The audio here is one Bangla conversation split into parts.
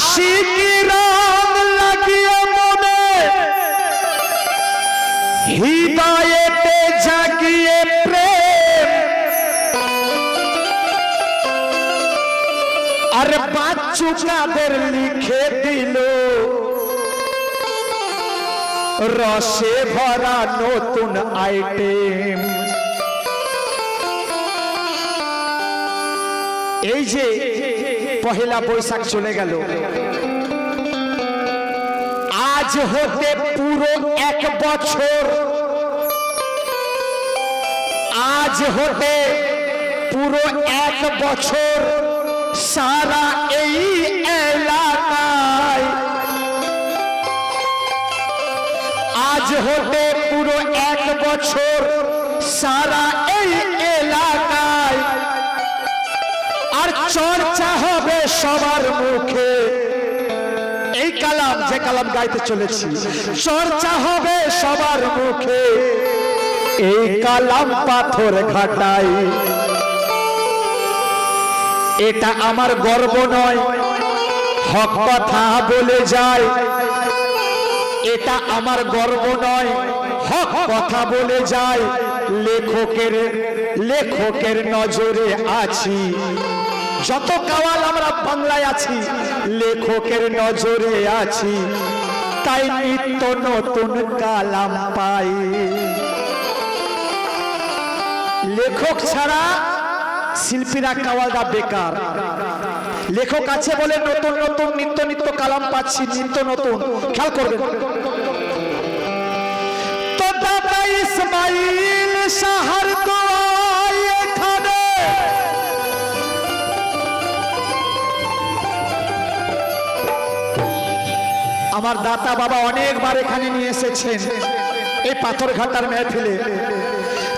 আশিকি লাগিয়ে মনে। হৃদয়েতে জাগিয়ে প্রেম। আর বাচ্চু বাচ্চুকাদের লিখে দিল? রসে ভরা নতুন আইটেম। এই যে পহেলা বৈশাখ চলে গেল। আজ হতে পুরো এক বছর। আজ হতে পুরো এক বছর সারা এই এলাকায়। আজ হতে পুরো এক বছর সারা এই এলাকায়। আর চর্চা হবে সবার মুখে। এই কালাম, যে কালাম গাইতে চলেছি। চর্চা হবে সবার মুখে। এই কালাম পাথর ঘাটাই। এটা আমার গর্ব নয়। হক কথা বলে যায়। এটা আমার গর্ব নয়। হক কথা বলে যায়। লেখকের লেখকের নজরে আছি। যত কাওয়াল আমরা বাংলায় আছি, লেখকের নজরে আছি, তাই নিত্য নতুন কালাম পাই। লেখক ছাড়া শিল্পীরা কাওয়ালটা বেকার। লেখক আছে বলে নতুন নতুন, নিত্য নিত্য কালাম পাচ্ছি, নিত্য নতুন। খেয়াল করবেন। তো দাদা ইসমাইল সাহার দোয়াই আমার দাতা বাবা অনেকবার এখানে নিয়ে এসেছেন। এই পাথর ঘাটার মেহফিলে।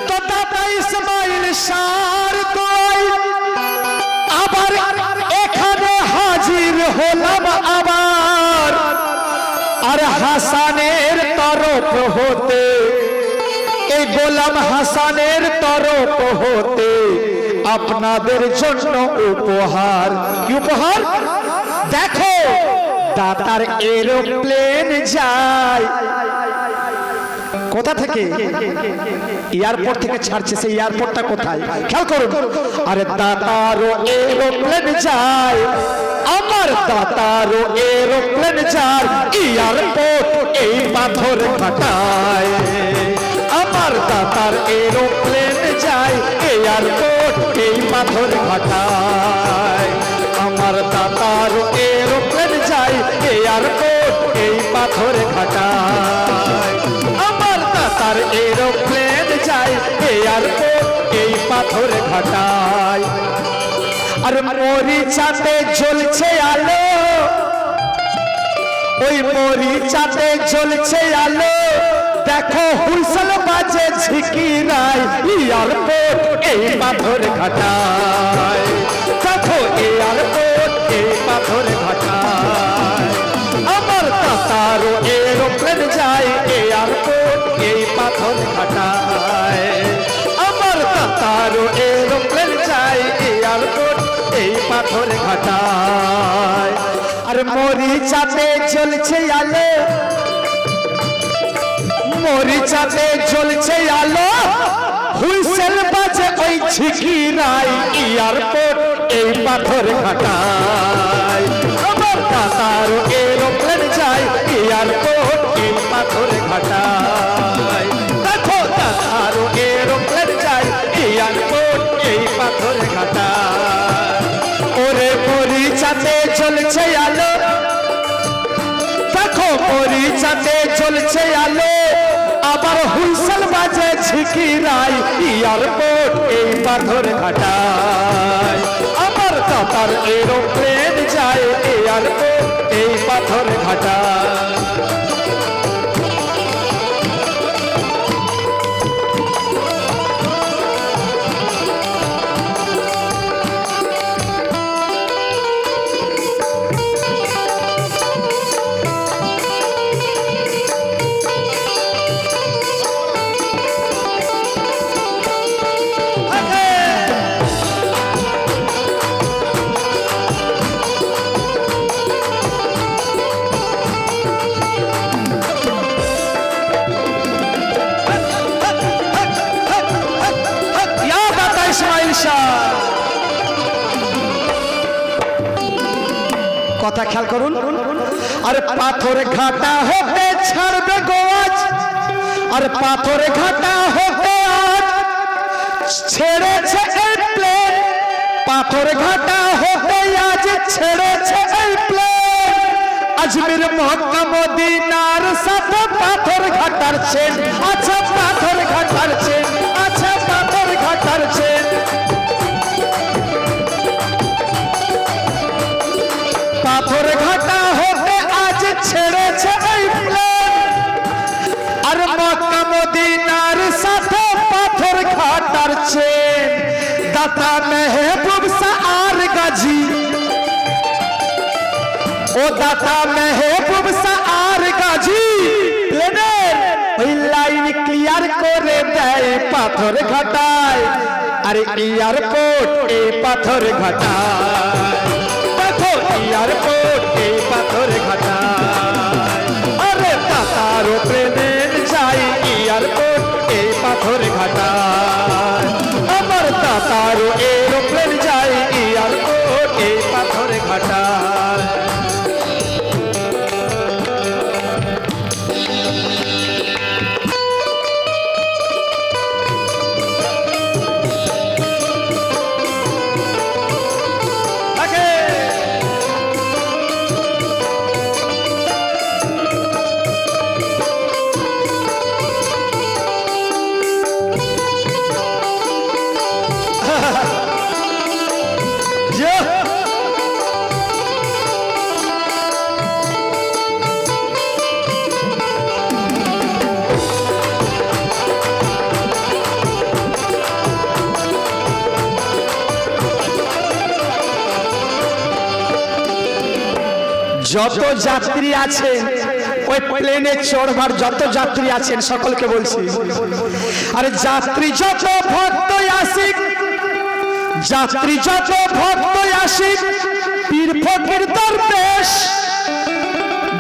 তো দাদা ইসমাইল সার আবার এখানে হাজির হলাম আবার। আর হাসানের তরফ হতে, এই গোলাম হাসানের তরফ হতে আপনাদের জন্য উপহার। কি উপহার? দেখো দাতার এরোপ্লেন যায়। কোথা থেকে? এয়ারপোর্ট থেকে ছাড়ছে, সেই এয়ারপোর্টটা কোথায়? খেয়াল করুন। আরে দাতারও এরোপ্লেন যায়। আমার দাতারও এরোপ্লেন যায়। এয়ারপোর্ট এই পাথর ঘাটায় আমার দাতার এরোপ্লেন যায়। এয়ারপোর্ট এই পাথর ঘাটায় আমার দাতার এরোপ্লেন এয়ারপোর্ট এই পাথর ঘাটায়। আমার দাতার এরোপ্লেন যায় এয়ারপোর্ট এই পাথর ঘাটায়। আর মরিচাতে জ্বলছে আলো, ওই মরিচাতে জ্বলছে আলো। দেখো হুইসল বাজে ঝিকি নাই এয়ারপোর্ট এই পাথর ঘাটায়। দেখো এয়ারপোর্ট এই পাথর পাথর ঘাটায়। আর মরিচাতে জ্বলছে আলো। মরিচাতে জ্বলছে আলো। হুইসেল বাজে ওই ঝিকি নাই এয়ারপোর্ট এই পাথর ঘাটায়। আমার দাদার এরোপ্লেন যায় এয়ারপোর্ট এই পাথর ঘাটায়। দেখো দাদার এরোপ্লেন যায় এয়ারপোর্ট এই পাথর ঘাটায়। মরিচাতে চলছে আলো। দেখো মরিচাতে চলছে আলো। আবার হুইসেল বাজে ঝিকি রাই এয়ারপোর্ট এই পাথর ঘাটায়। আমার কাতার এরোপ্লেন যায় এয়ারপোর্ট এই পাথর ঘাটায়। আর পাথর ঘাটা হতে ছাড়বে গোয়াজ। আর পাথর ঘাটা হতে আজ ছেড়েছে এই প্লেন পাথর ঘাটা হতে আজ ছেড়েছে এই প্লেন আজমির মক্কা মদিনার সাথে পাথর ঘাটার চেন আচ্ছা পাথর ঘাটার চেন আচ্ছা পাথর ঘাটার চেন দাতা মেহবুব আর গাজী ও দাতা মেহবুব আর গাজী প্লেনের ওই লাইন ক্লিয়ার করে দেয় পাথর ঘাটায় আরে এয়ারপোর্ট এই পাথর ঘাটায় দেখো এয়ারপোর্ট এই পাথর ঘাটায় যত যাত্রী আছেন ওই প্লেনে চড়বার যত যাত্রী আছেন, সকলকে বলছি। আরে যাত্রী যত ভক্ত আসিক, যাত্রী যত ভক্ত আসিক, পীর ফকির দরবেশ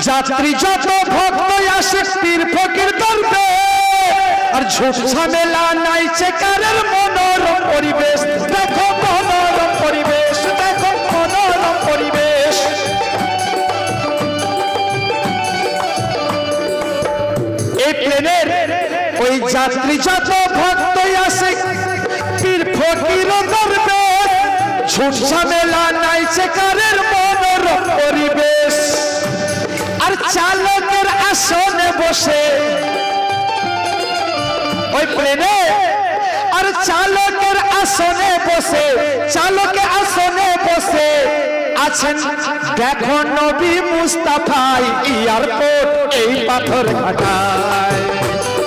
যাত্রী যত ভক্ত আসে পীর ফকির দরবেশ আর ঝুট ঝামেলা নাই চেকারের মনোরম পরিবেশ। দেখো মনোরম পরিবেশ, দেখো মনোরম পরিবেশ। প্লেনের ওই যাত্রী যত ভক্ত আসে পরিবেশ। আর চালকের আসনে বসে ওই প্লেনে আর চালকের আসনে বসে, চালকের আসনে বসে আছেন। দেখো নবী মুস্তাফাই এয়ারপোর্ট এই পাথর ঘাটায়।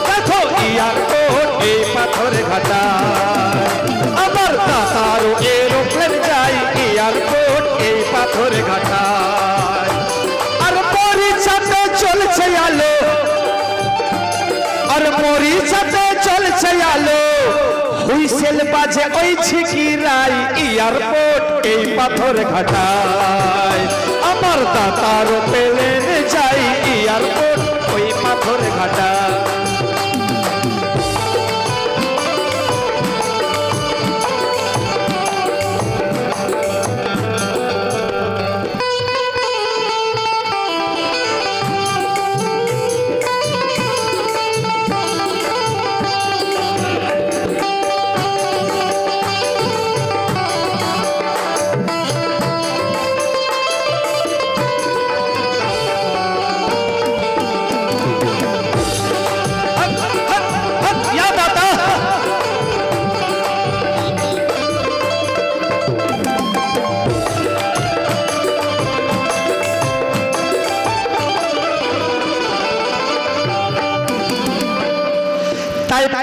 দেখো এয়ারপোর্ট এই পাথর ঘাটায়। আমার দাতারও এরোপ্লেন যাই এয়ারপোর্ট এই পাথর ঘাটায়। আর পরিচাতে চলছে আলো, আর মরিচাতে চলছে আলো। হুইসেল বাজে ওই ছিকিরাই এয়ারপোর্ট এই পাথর ঘাটায়। আমার দাতার পেলেন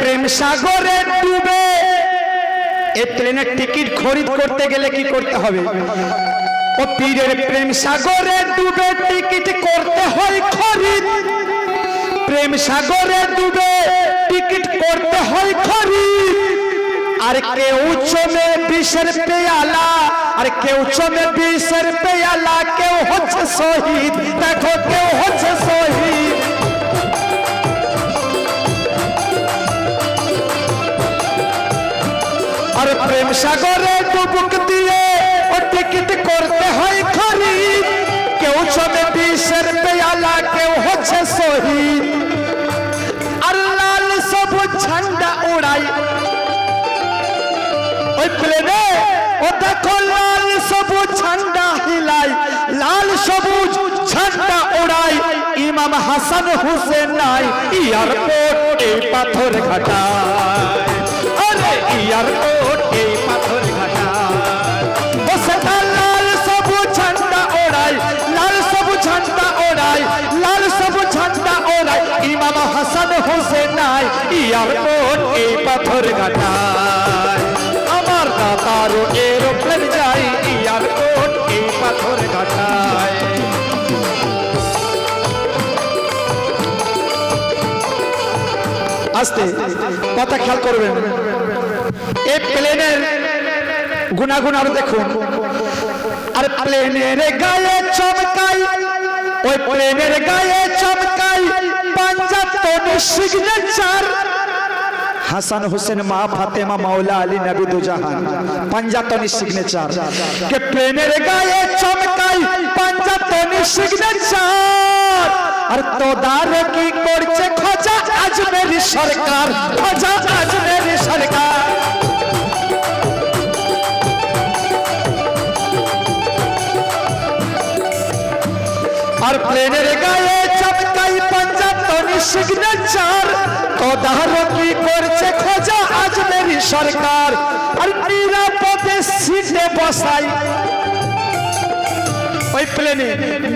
প্রেম সাগরে ডুবে। এই ট্রেনের টিকিট খরিদ করতে গেলে কি করতে হবে? ও পীরের প্রেম সাগরে ডুবে টিকিট করতে হয় খরিদ। প্রেম সাগরে ডুবে টিকিট করতে হয় খরিদ। আর কেউ চমে বিষের পেয়ালা, আর কেউ চমে বিষের পেয়ালা, কেউ হচ্ছে শহীদ। দেখো কেউ হচ্ছে শহীদ। সাগরে ডুবুক দিয়ে ও টিকিট করতে হয় খরিদ। চমে বিষের পেয়ালা, কেউ হচ্ছে শহীদ। আর লাল ঝান্ডা উড়াই। ওই প্লেনে ও দেখো লাল সবুজ ঝান্ডা হিলাই। লাল সবুজ ঝান্ডা ওড়াই ইমাম হাসান হুসেন নাই এয়ারপোর্ট এই পাথর ঘাটায় আরে এয়ারপোর্ট এই পাথর ঘাটায় ও সেটা লাল সবুজ ঝান্ডা ওড়াই, লাল সবুজ ঝান্ডা ওড়াই, লাল সবুজ ঝান্ডা ওড়াই। ইমাম হাসান হোসেন নাই এয়ারপোর্ট এই পাথর ঘাটায় আমার দাতারও এরোপ্লেন যাই এয়ারপোর্ট এই পাথর ঘাটায় আস্তে। কথা খেয়াল করবেন। এই প্লেনের গুনাগুন আরও দেখুন। আর প্লেনের গায়ে চমকাই, ওই প্লেনের গায়ে চমকাই, পাঞ্জাব তো সিগনেচার হাসান হোসেন, মা ফাতেমা, মাওলা আলী, নবী দুজাহান পাঞ্জাতনি সিগনেচার কে প্লেনের গায়ে চমকাই পাঞ্জাতনি সিগনেচার আর তোদার কি করছে? খোঁজা আজমেরি সরকার, খোঁজা আজমেরি সরকার। আর প্লেনের গায়ে চমকাই পাঞ্জাব তনি সিগনেচার তোদার কি করছে খোঁজা আজমেরি সরকার। আর নিরাপদে সিটে বসাই। ওই প্লেনে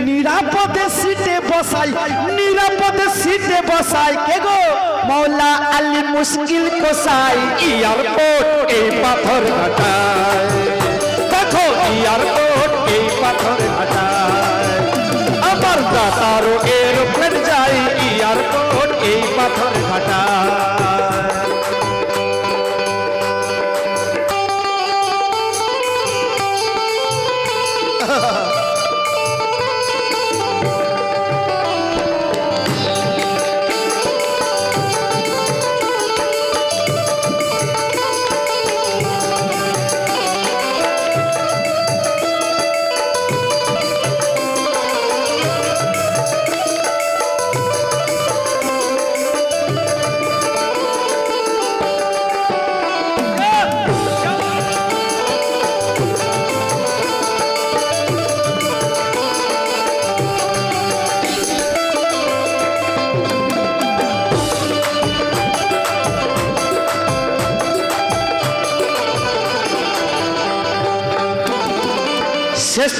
নিরাপদে সিটে বসাই, নিরাপদে সিটে বসাই। কে গো? মৌলা আলী মুশকিল কোসাই। এয়ারপোর্ট, এই পাথর ঘাটায়। দেখো, এয়ারপোর্ট, এই পাথর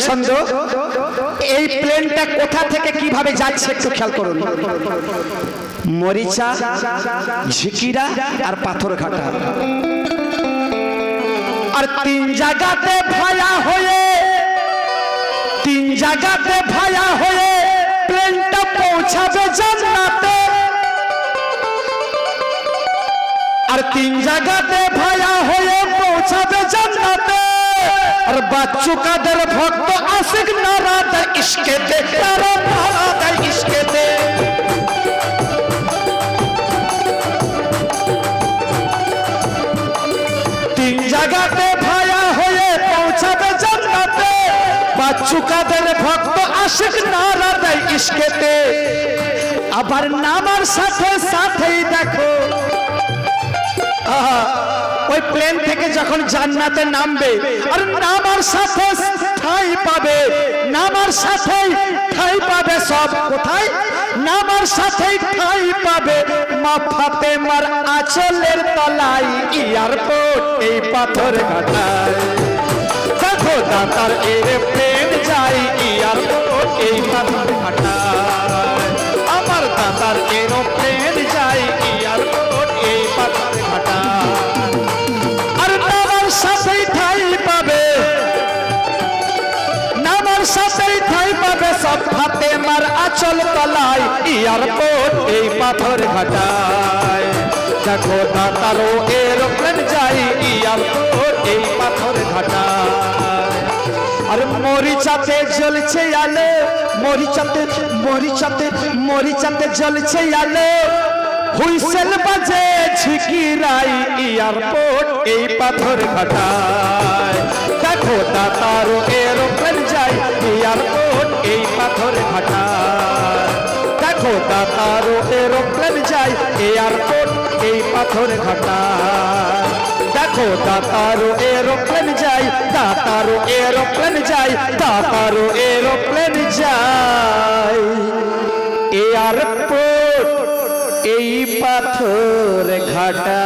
ছন্দ, এই প্লেনটা কোথা থেকে কীভাবে যাচ্ছে একটু খেয়াল করুন। মরিচা, ঝিকিরা আর পাথর ঘাটা আর তিন জায়গাতে ভায়া হয়ে, তিন জায়গাতে ভায়া হয়ে প্লেনটা পৌঁছাবে জান্নাতে। আর তিন জায়গাতে ভায়া হয়ে পৌঁছাবে জান্নাতে। আর বাচ্চু ভক্ত আশিক নারা দেয় ইস্কেতে তারা নারা দেয় ইস্কেতে তিন জায়গাতে ভায়া হয়ে পৌঁছাবে জান্নাতে বাচ্চু কাদের ভক্ত আশিক নারা দেয় ইস্কেতে আবার নামার সাথে সাথেই দেখো ওই প্লেন থেকে যখন জান্নাতে নামবে, আর নামার সাথে ঠাই পাবে, নামার সাথে ঠাই পাবে সব কোথায়? নামার সাথে ঠাই পাবে মা ফাতেমার আঁচলের তলায় এয়ারপোর্ট এই পাথর ঘাটায়। দেখো দাতার এরোপ্লেন যাই এয়ারপোর্ট এই পাথর ঘাটায়। আমার দাতার এরোপ্লেন তলায় এয়ারপোর্ট এই পাথর ঘাটায়। দেখো দাতারও এরোপ্লেন যাই এয়ারপোর্ট এই পাথর ঘাটায়। আর মরিচাতে জ্বলছে আলো মরিচাতে মরিচাতে মরিচাতে জ্বলছে আলো। হুইসেল বাজে ঝিকিরাই এয়ারপোর্ট এই পাথর ঘাটায়। দেখো দাতারও যাই এয়ারপোর্ট এই পাথর পাথর দেখো দাতারও এরোপ্লেন যায় এয়ারপোর্ট এই পাথর ঘাটা? দেখো দাতারও এরোপ্লেন যায় দাতারও এরোপ্লেন যায় দাতারও এরোপ্লেন যায় এয়ারপোর্ট এই পাথর ঘাটা?